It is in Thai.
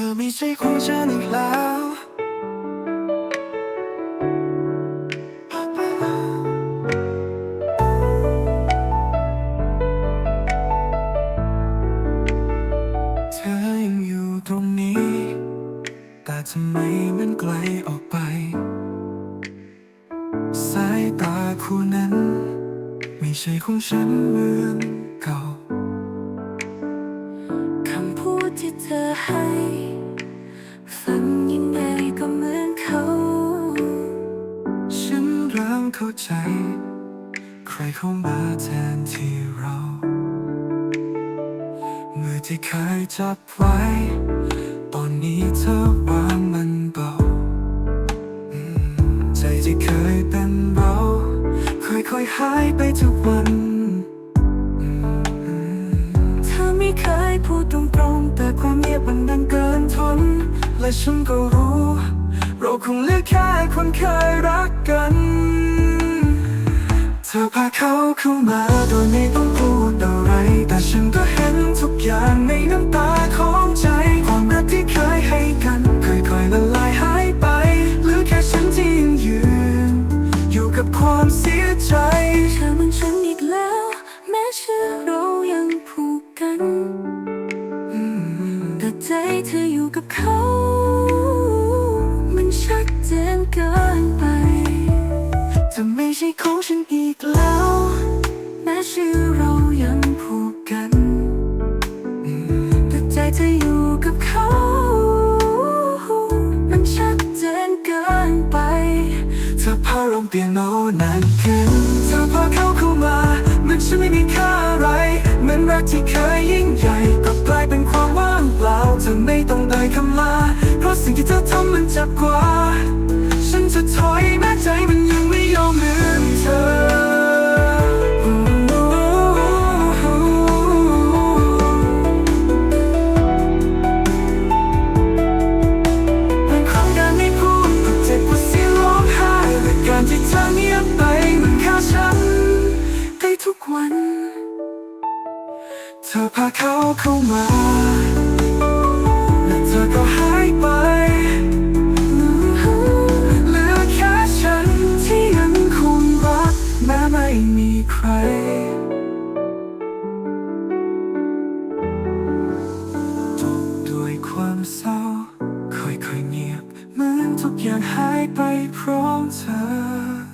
ธอไม่ใช่ของฉันอีกแล้วเธอยังอยู่ตรงนี้ แต่ทำไมมันไกลออกไป สายตาคู่นั้น ไม่ใช่ของฉันเหมือนเก่าคำพูดที่เธอให้ ใจ ใครเข้ามาแทนที่เรา มือที่เคยจับไว้ ตอนนี้เธอว่ามันเบา ใจที่เคยเป็นเรา ค่อยๆหายไปทุกวัน เธอไม่เคยพูดตรงๆ แต่ความเงียบมันดังเกินทน และฉันก็รู้เราคงเหลือแค่คนเคยรักกัน เธอพาเขาเข้ามาโดยไม่ต้องพูดอะไร แต่ฉันก็เห็นทุกอย่างในน้ำตาของใจ ความรักที่เคยให้กันค่อยๆละลายหายไปเหลือแค่ฉันที่ยังยืน อยู่กับความเสียใจ เธอมันฉันอีกแล้ว แม้ชื่อเรายังผูกกัน แต่ใจเธออยู่กับเขา มันชัดเจนเกิน เปียโนนานขึ้นเธอพาเขาเข้ามาเหมือนฉันไม่มีค่าอะไรเหมือนรักที่เคยยิ่งใหญ่กลับกลายเป็นความว่างเปล่าเธอไม่ต้องได้คำลาเพราะสิ่งที่เธอทำมันจับกว่า เธอพาเขาเข้ามา และเธอก็หายไปเหลือแค่ฉันที่ยังคงรักแม้ไม่มีใครจบด้วยความเศร้า ค่อยๆเงียบ เหมือนทุกอย่างหายไปพร้อมเธอ